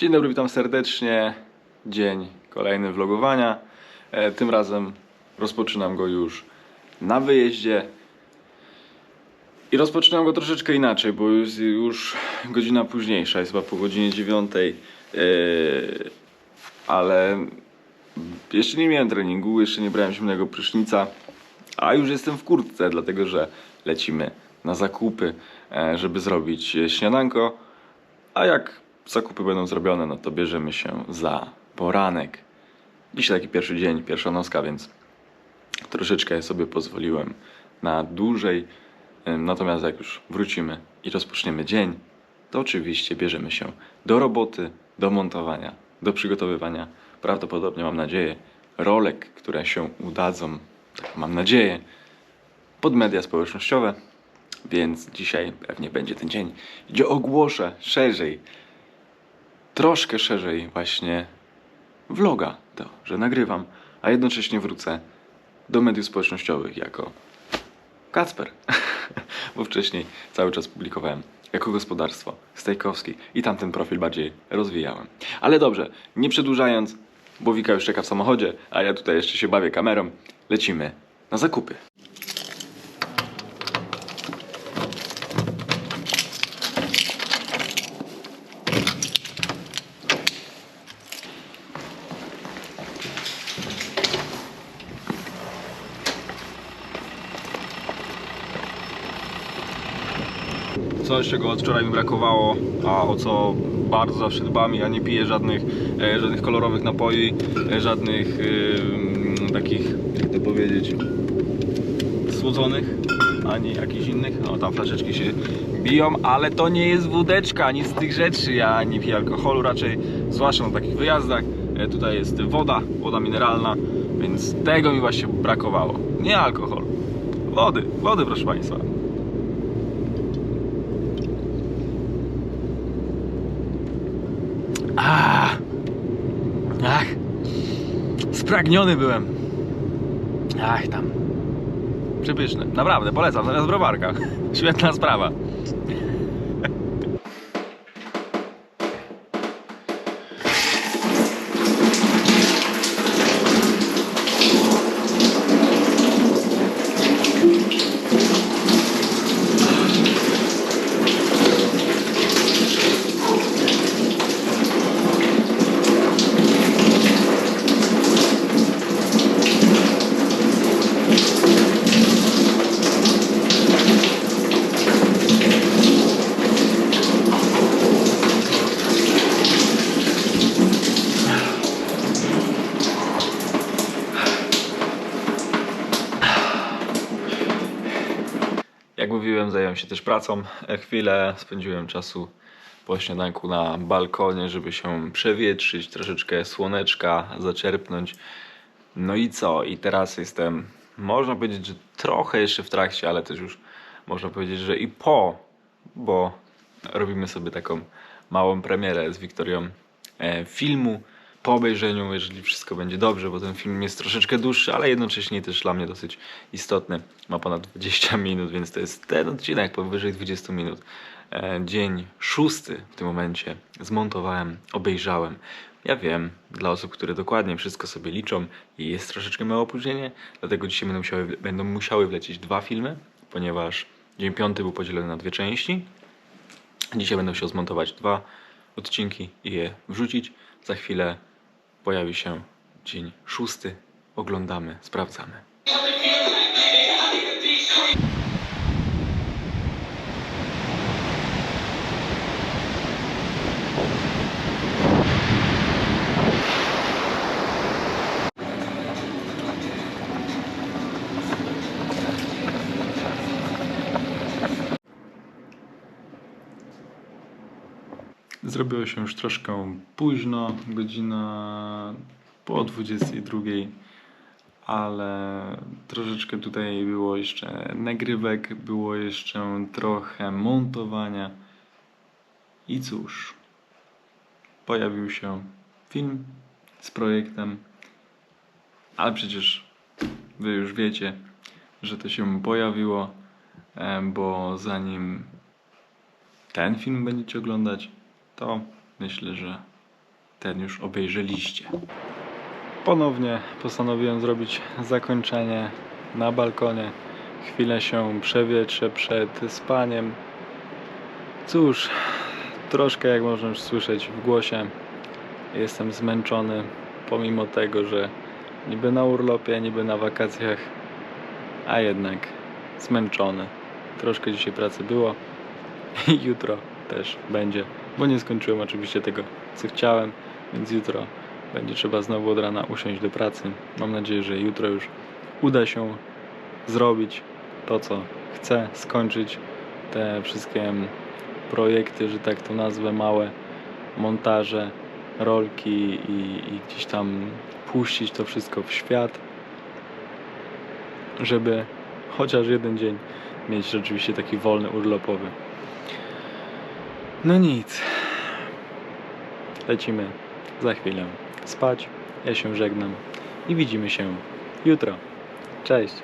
Dzień dobry, witam serdecznie. Dzień kolejny vlogowania. E, tym razem rozpoczynam go już na wyjeździe. I rozpoczynam go troszeczkę inaczej, bo jest już godzina późniejsza, jest chyba po godzinie dziewiątej. E, ale jeszcze nie miałem treningu, jeszcze nie brałem zimnego prysznica, a już jestem w kurtce, dlatego że lecimy na zakupy, e, żeby zrobić śniadanko. A jak zakupy będą zrobione, no to bierzemy się za poranek. Dzisiaj taki pierwszy dzień, pierwsza nocka, więc troszeczkę sobie pozwoliłem na dłużej. Natomiast jak już wrócimy i rozpoczniemy dzień, to oczywiście bierzemy się do roboty, do montowania, do przygotowywania. Prawdopodobnie mam nadzieję rolek, które się udadzą, tak mam nadzieję, pod media społecznościowe. Więc dzisiaj pewnie będzie ten dzień, gdzie ogłoszę szerzej, troszkę szerzej właśnie vloga, to, że nagrywam, a jednocześnie wrócę do mediów społecznościowych jako Kacper, bo wcześniej cały czas publikowałem jako gospodarstwo Stejkowski i tamten profil bardziej rozwijałem. Ale dobrze, nie przedłużając, bo Wika już czeka w samochodzie, a ja tutaj jeszcze się bawię kamerą, lecimy na zakupy. Coś, czego od wczoraj mi brakowało, a o co bardzo zawsze dbam. Ja nie piję żadnych, e, żadnych kolorowych napoi, e, żadnych e, takich, jak to powiedzieć, słodzonych, ani jakichś innych. No tam flaszeczki się biją, ale to nie jest wódeczka, nic z tych rzeczy. Ja nie piję alkoholu raczej, zwłaszcza na takich wyjazdach. Tutaj jest woda, woda mineralna, więc tego mi właśnie brakowało. Nie alkohol, wody, wody proszę Państwa. Ach, spragniony byłem. Ach, tam. Przepyszny. Naprawdę, polecam, zamiast browarka. Świetna sprawa. Jak mówiłem, zająłem się też pracą. E, Chwilę spędziłem czasu po śniadanku na balkonie, żeby się przewietrzyć, troszeczkę słoneczka zaczerpnąć. No i co? I teraz jestem, można powiedzieć, że trochę jeszcze w trakcie, ale też już można powiedzieć, że i po, bo robimy sobie taką małą premierę z Wiktorią e, filmu. Po obejrzeniu, jeżeli wszystko będzie dobrze, bo ten film jest troszeczkę dłuższy, ale jednocześnie też dla mnie dosyć istotny. Ma ponad 20 minut, więc to jest ten odcinek powyżej 20 minut. E, Dzień szósty w tym momencie zmontowałem, obejrzałem. Ja wiem, dla osób, które dokładnie wszystko sobie liczą jest troszeczkę małe opóźnienie, dlatego dzisiaj będą musiały, będą musiały wlecieć dwa filmy, ponieważ dzień piąty był podzielony na dwie części. Dzisiaj będą się zmontować dwa odcinki i je wrzucić. Za chwilę pojawi się dzień szósty. Oglądamy, sprawdzamy. Zrobiło się już troszkę późno, godzina po 22, ale troszeczkę tutaj było jeszcze nagrywek, było jeszcze trochę montowania. I cóż, pojawił się film z projektem, ale przecież Wy już wiecie, że to się pojawiło, em, bo zanim ten film będziecie oglądać, to myślę, że ten już obejrzeliście. Ponownie postanowiłem zrobić zakończenie na balkonie. Chwilę się przewietrzę przed spaniem. Cóż, troszkę jak można już słyszeć w głosie, jestem zmęczony, pomimo tego, że niby na urlopie, niby na wakacjach, a jednak zmęczony. Troszkę dzisiaj pracy było i jutro też będzie, bo nie skończyłem oczywiście tego, co chciałem, więc jutro będzie trzeba znowu od rana usiąść do pracy. Mam nadzieję, że jutro już uda się zrobić to, co chcę, skończyć te wszystkie projekty, że tak to nazwę, małe montaże, rolki i, i gdzieś tam puścić to wszystko w świat, żeby chociaż jeden dzień mieć rzeczywiście taki wolny, urlopowy. No nic. Lecimy za chwilę spać. Ja się żegnam i widzimy się jutro. Cześć.